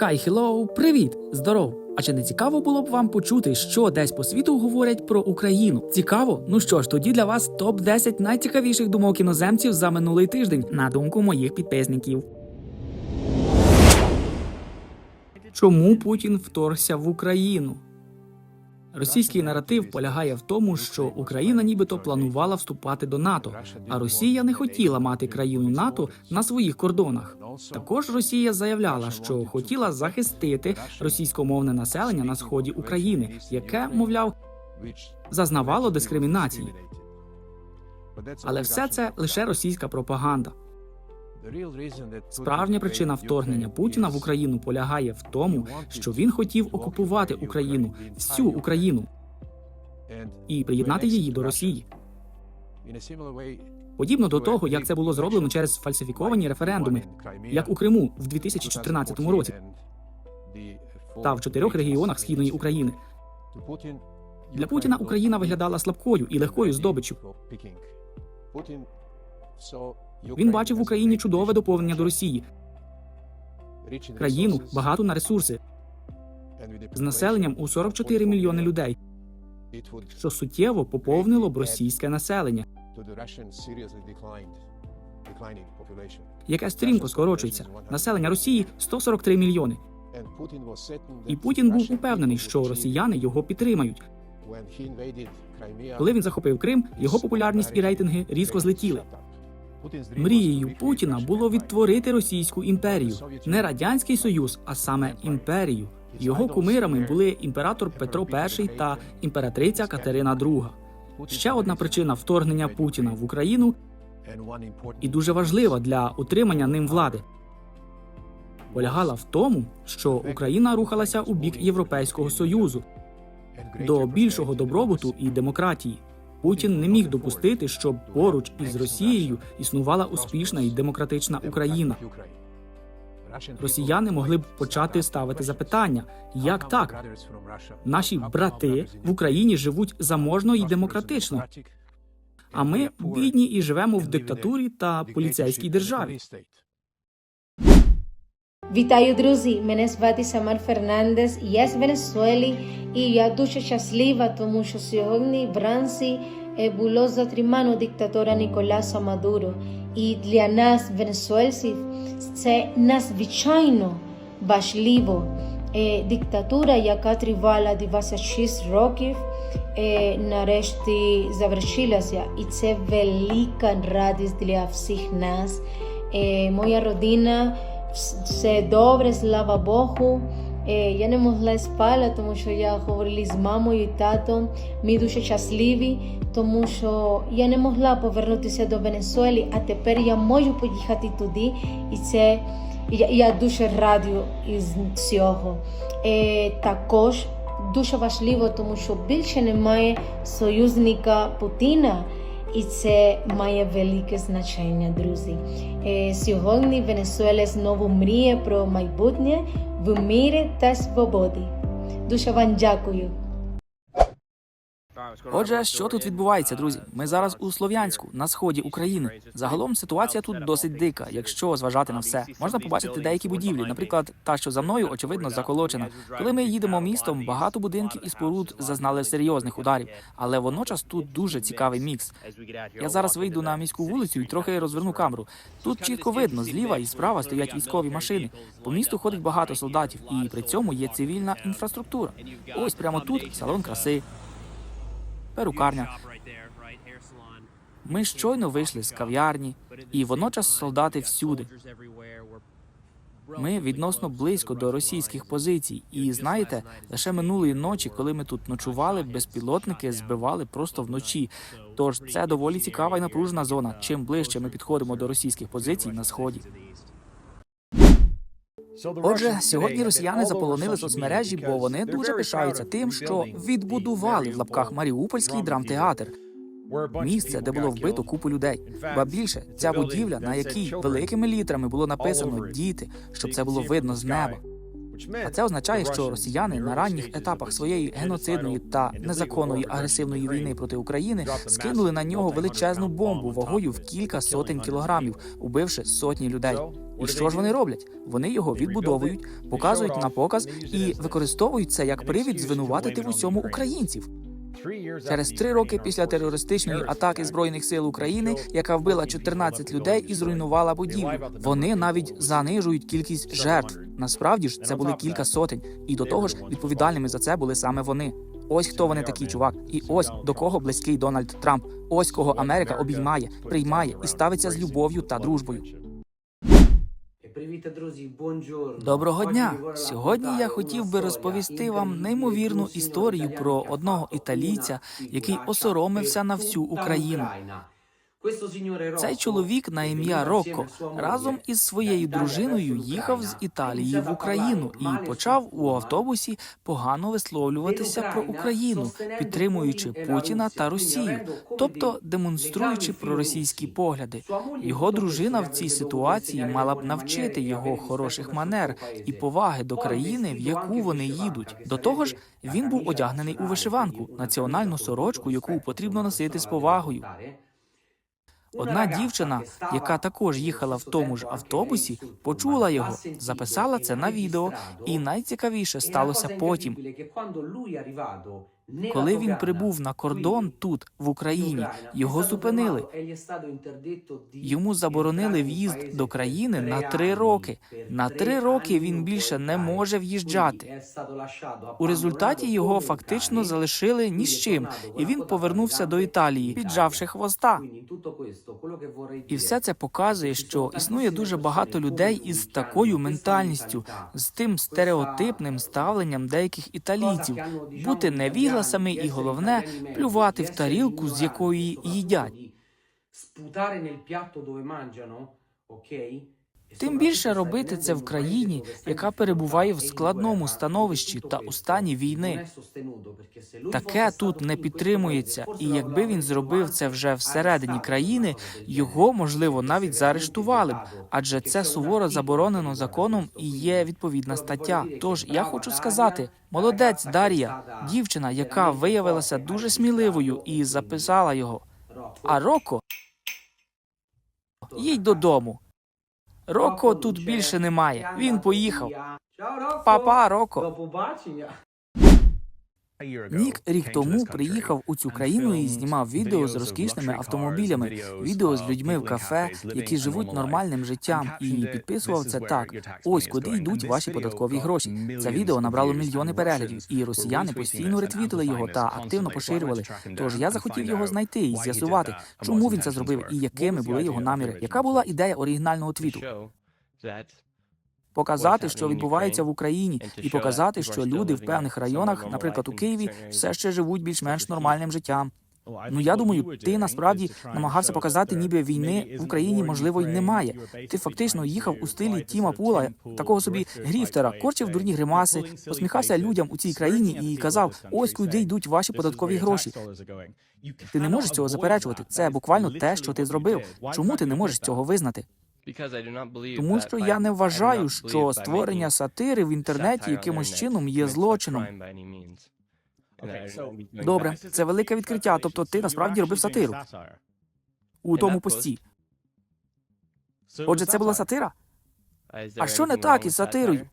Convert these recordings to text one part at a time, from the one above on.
Хай, хеллоу, привіт! Здоров! А чи не цікаво було б вам почути, що десь по світу говорять про Україну? Цікаво? Ну що ж, тоді для вас топ 10 найцікавіших думок іноземців за минулий тиждень, на думку моїх підписників. Чому Путін вторгся в Україну? Російський наратив полягає в тому, що Україна нібито планувала вступати до НАТО, а Росія не хотіла мати країну НАТО на своїх кордонах. Також Росія заявляла, що хотіла захистити російськомовне населення на сході України, яке, мовляв, зазнавало дискримінації. Але все це лише російська пропаганда. Справжня причина вторгнення Путіна в Україну полягає в тому, що він хотів окупувати Україну, всю Україну, і приєднати її до Росії. Подібно до того, як це було зроблено через фальсифіковані референдуми, як у Криму в 2014 році та в чотирьох регіонах східної України. Для Путіна Україна виглядала слабкою і легкою здобиччю. Він бачив в Україні чудове доповнення до Росії, країну багату на ресурси з населенням у 44 мільйони людей, що суттєво поповнило б російське населення, яке стрімко скорочується. Населення Росії 143 мільйони. І Путін був упевнений, що росіяни його підтримають. Коли він захопив Крим, його популярність і рейтинги різко злетіли. Мрією Путіна було відтворити Російську імперію, не радянський союз, а саме імперію. Його кумирами були імператор Петро І та імператриця Катерина II. Ще одна причина вторгнення Путіна в Україну і дуже важлива для утримання ним влади. Полягала в тому, що Україна рухалася у бік Європейського союзу. До більшого добробуту і демократії. Путін не міг допустити, щоб поруч із Росією існувала успішна і демократична Україна. Росіяни могли б почати ставити запитання: як так? Наші брати в Україні живуть заможно і демократично, а ми бідні і живемо в диктатурі та поліцейській державі. Вітаю, друзі! Мене звати Самар Фернандес, я з Венесуели, і я дуже щаслива, тому що сьогодні вранці було затримано диктатора Ніколаса Мадуро. І для нас, венесуельців, це надзвичайно важливо. Диктатура, яка тривала 26 років, нарешті завершилася. І це велика радість для всіх нас. Моя родина все добре, слава Богу. Е, Я не могла спати, тому що я говорила з мамою і татом. Ми дуже щасливі, тому що я не могла повернутися до Венесуели, а тепер я можу поїхати туди. І це я, я дуже радію із цього. Е, також дуже важливо, тому що більше немає союзника Путіна. І це має велике значення, друзі. Е, Сьогодні Венесуела знову мріє про майбутнє в мирі та свободі. Дуже вам дякую. Отже, що тут відбувається, друзі? Ми зараз у Слов'янську на сході України. Загалом ситуація тут досить дика, якщо зважати на все. Можна побачити деякі будівлі, наприклад, та, що за мною, очевидно, заколочена. Коли ми їдемо містом, багато будинків і споруд зазнали серйозних ударів, але водночас тут дуже цікавий мікс. Я зараз вийду на міську вулицю і трохи розверну камеру. Тут чітко видно, зліва і справа стоять військові машини. По місту ходить багато солдатів, і при цьому є цивільна інфраструктура. Ось прямо тут салон краси, перукарня. Ми щойно вийшли з кав'ярні, і водночас солдати всюди. Ми відносно близько до російських позицій. І знаєте, лише минулої ночі, коли ми тут ночували, безпілотники збивали просто вночі. Тож це доволі цікава і напружена зона. Чим ближче ми підходимо до російських позицій на сході. Отже, сьогодні росіяни заполонили соцмережі, бо вони дуже пишаються тим, що відбудували в лапках Маріупольський драмтеатр. Місце, де було вбито купу людей. Ба більше ця будівля, на якій великими літерами було написано діти, щоб це було видно з неба. А це означає, що росіяни на ранніх етапах своєї геноцидної та незаконної агресивної війни проти України скинули на нього величезну бомбу вагою в кілька сотень кілограмів, убивши сотні людей. І що ж вони роблять? Вони його відбудовують, показують на показ і використовують це як привід звинуватити в усьому українців. Через три роки після терористичної атаки збройних сил України, яка вбила 14 людей і зруйнувала будівлю, вони навіть занижують кількість жертв. Насправді ж це були кілька сотень, і до того ж відповідальними за це були саме вони. Ось хто вони такі, чувак, і ось до кого близький Дональд Трамп. Ось кого Америка обіймає, приймає і ставиться з любов'ю та дружбою. Друзі. Доброго дня! Сьогодні я хотів би розповісти вам неймовірну історію про одного італійця, який осоромився на всю Україну. Цей чоловік на ім'я Рокко разом із своєю дружиною їхав з Італії в Україну і почав у автобусі погано висловлюватися про Україну, підтримуючи Путіна та Росію, тобто демонструючи проросійські погляди. Його дружина в цій ситуації мала б навчити його хороших манер і поваги до країни, в яку вони їдуть. До того ж, він був одягнений у вишиванку, національну сорочку, яку потрібно носити з повагою. Одна дівчина, яка також їхала в тому ж автобусі, почула його, записала це на відео, і найцікавіше сталося потім. Коли він прибув на кордон тут, в Україні, його зупинили. Йому заборонили в'їзд до країни на три роки. На три роки він більше не може в'їжджати. У результаті його фактично залишили ні з чим, і він повернувся до Італії, піджавши хвоста. І все це показує, що існує дуже багато людей із такою ментальністю, з тим стереотипним ставленням деяких італійців, бути невігласами і головне плювати в тарілку, з якої їдять. Sputare nel piatto dove mangiano, ok? Тим більше робити це в країні, яка перебуває в складному становищі та у стані війни. Таке тут не підтримується, і якби він зробив це вже всередині країни, його можливо навіть заарештували б, адже це суворо заборонено законом і є відповідна стаття. Тож я хочу сказати, молодець Дар'я, дівчина, яка виявилася дуже сміливою і записала його. А Роко їдь додому. Роко тут більше немає. Він поїхав. Папа, Роко. До побачення. Нік рік тому приїхав у цю країну і знімав відео з розкішними автомобілями, відео з людьми в кафе, які живуть нормальним життям, і підписував це так: ось куди йдуть ваші податкові гроші. Це відео набрало мільйони переглядів, і росіяни постійно ретвітили його та активно поширювали. Тож я захотів його знайти і з'ясувати, чому він це зробив і якими були його наміри. Яка була ідея оригінального твіту? Показати, що відбувається в Україні, і показати, що люди в певних районах, наприклад, у Києві, все ще живуть більш-менш нормальним життям. Ну я думаю, ти насправді намагався показати, ніби війни в Україні можливо й немає. Ти фактично їхав у стилі Тіма Пула, такого собі гріфтера, корчив дурні гримаси, посміхався людям у цій країні і казав: ось куди йдуть ваші податкові гроші. Ти не можеш цього заперечувати. Це буквально те, що ти зробив. Чому ти не можеш цього визнати? Тому що я не вважаю, що створення сатири в інтернеті якимось чином є злочином. Добре, це велике відкриття. Тобто ти насправді робив сатиру у тому пості. Отже, це була сатира. А що не так із сатирою?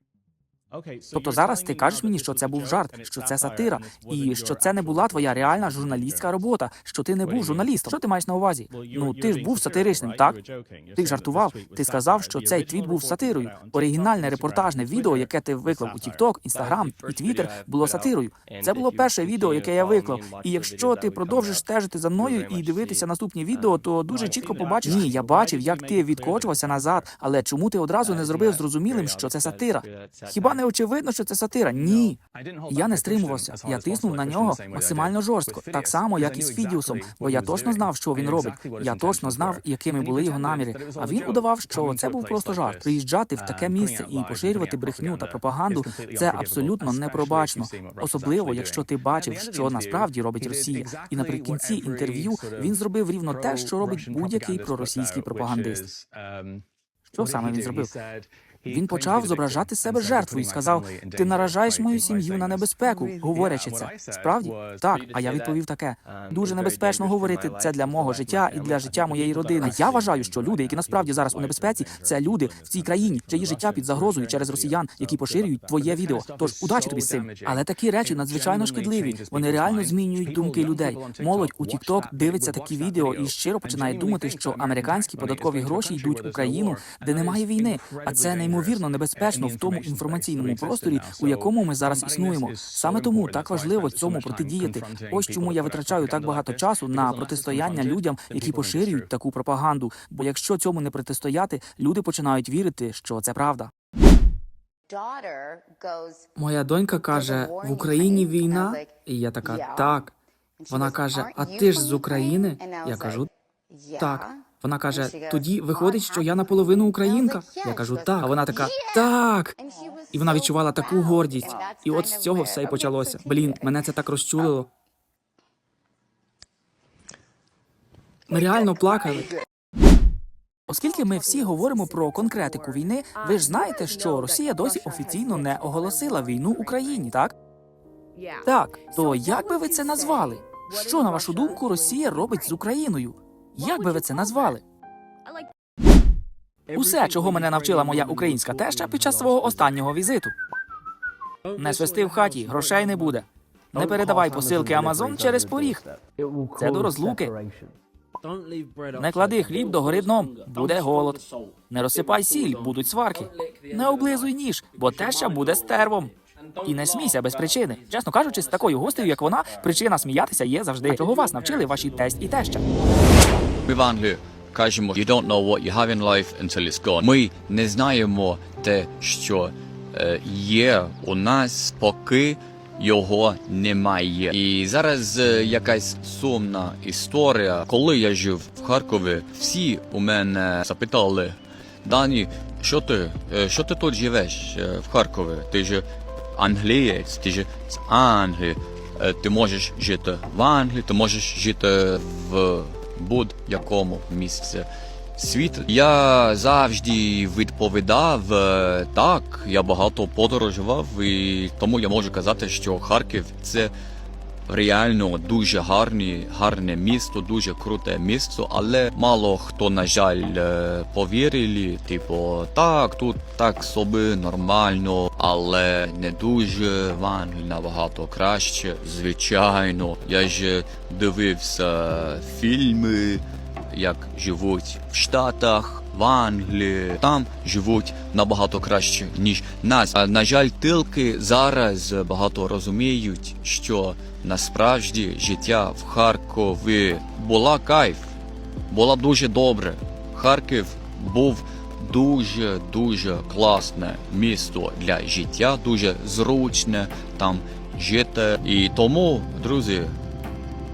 Тобто зараз ти кажеш мені, що це був жарт, що це сатира, і що це не була твоя реальна журналістська робота, що ти не був журналістом. Що ти маєш на увазі? Ну ти ж був сатиричним, так? Ти жартував. Ти сказав, що цей твіт був сатирою. Оригінальне репортажне відео, яке ти виклав у TikTok, Instagram і Twitter, було сатирою. Це було перше відео, яке я виклав. І якщо ти продовжиш стежити за мною і дивитися наступні відео, то дуже чітко побачиш. Ні, я бачив, як ти відкочувався назад. Але чому ти одразу не зробив зрозумілим, що це сатира? Хіба не очевидно, що це сатира? Ні. Я не стримувався. Я тиснув на нього максимально жорстко, так само, як і з Фідіусом, бо я точно знав, що він робить. Я точно знав, якими були його наміри. А він удавав, що це був просто жарт. Приїжджати в таке місце і поширювати брехню та пропаганду це абсолютно непробачно. Особливо, якщо ти бачив, що насправді робить Росія. І наприкінці інтерв'ю він зробив рівно те, що робить будь-який проросійський пропагандист. Що саме він зробив? Він почав зображати себе жертвою і сказав: Ти наражаєш мою сім'ю на небезпеку, говорячи це. Справді так. А я відповів таке: дуже небезпечно говорити це для мого життя і для життя моєї родини. Я вважаю, що люди, які насправді зараз у небезпеці, це люди в цій країні, чиї життя під загрозою через росіян, які поширюють твоє відео. Тож удачі тобі з цим. Але такі речі надзвичайно шкідливі. Вони реально змінюють думки людей. Молодь у TikTok дивиться такі відео і щиро починає думати, що американські податкові гроші йдуть у країну, де немає війни. А це неймовірно небезпечно в тому інформаційному просторі, у якому ми зараз існуємо. Саме тому так важливо цьому протидіяти. Ось чому я витрачаю так багато часу на протистояння людям, які поширюють таку пропаганду. Бо якщо цьому не протистояти, люди починають вірити, що це правда. Моя донька каже: в Україні війна, і я така так. Вона каже: А ти ж з України? Я кажу так. Вона каже: тоді виходить, що я наполовину українка. Я кажу так. А вона така так. І вона відчувала таку гордість. І от з цього все й почалося. Блін, мене це так розчулило. Ми реально плакали. Оскільки ми всі говоримо про конкретику війни, ви ж знаєте, що Росія досі офіційно не оголосила війну Україні, так? Так, то як би ви це назвали? Що, на вашу думку, Росія робить з Україною? Як би ви це назвали? Усе, чого мене навчила моя українська теща під час свого останнього візиту. Не свисти в хаті, грошей не буде. Не передавай посилки Амазон через поріг. Це до розлуки. Не клади хліб до гори дном, буде голод. Не розсипай сіль, будуть сварки. Не облизуй ніж, бо теща буде стервом. І не смійся без причини. Чесно кажучи, з такою гостею, як вона, причина сміятися є завжди. Чого вас навчили ваші тесть і теща? Ми в Англії кажемо, you don't know what you have in life until it's gone. Ми не знаємо те, що е, є у нас, поки його немає. І зараз е, якась сумна історія. Коли я жив в Харкові, всі у мене запитали, Дані, що ти, е, що ти тут живеш в Харкові? Ти ж англієць, ти ж з Англії. Ти можеш жити в Англії, ти можеш жити в будь-якому місці світу. Я завжди відповідав е, так. Я багато подорожував, і тому я можу казати, що Харків це реально дуже гарні, гарне місто, дуже круте місто, але мало хто, на жаль, е, повірили. Типу, так, тут так собі нормально, але не дуже в Англії набагато краще. Звичайно, я ж дивився фільми, як живуть в Штатах. В Англії там живуть набагато краще ніж нас. На жаль, тільки зараз багато розуміють, що насправді життя в Харкові була кайф, була дуже добре. Харків був дуже дуже класне місто для життя, дуже зручне там жити. І тому, друзі,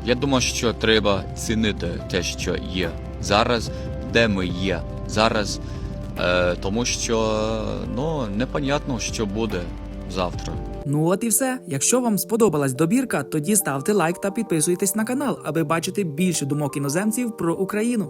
я думаю, що треба цінити те, що є зараз, де ми є зараз, е, тому що ну непонятно, що буде завтра. Ну от і все. Якщо вам сподобалась добірка, тоді ставте лайк та підписуйтесь на канал, аби бачити більше думок іноземців про Україну.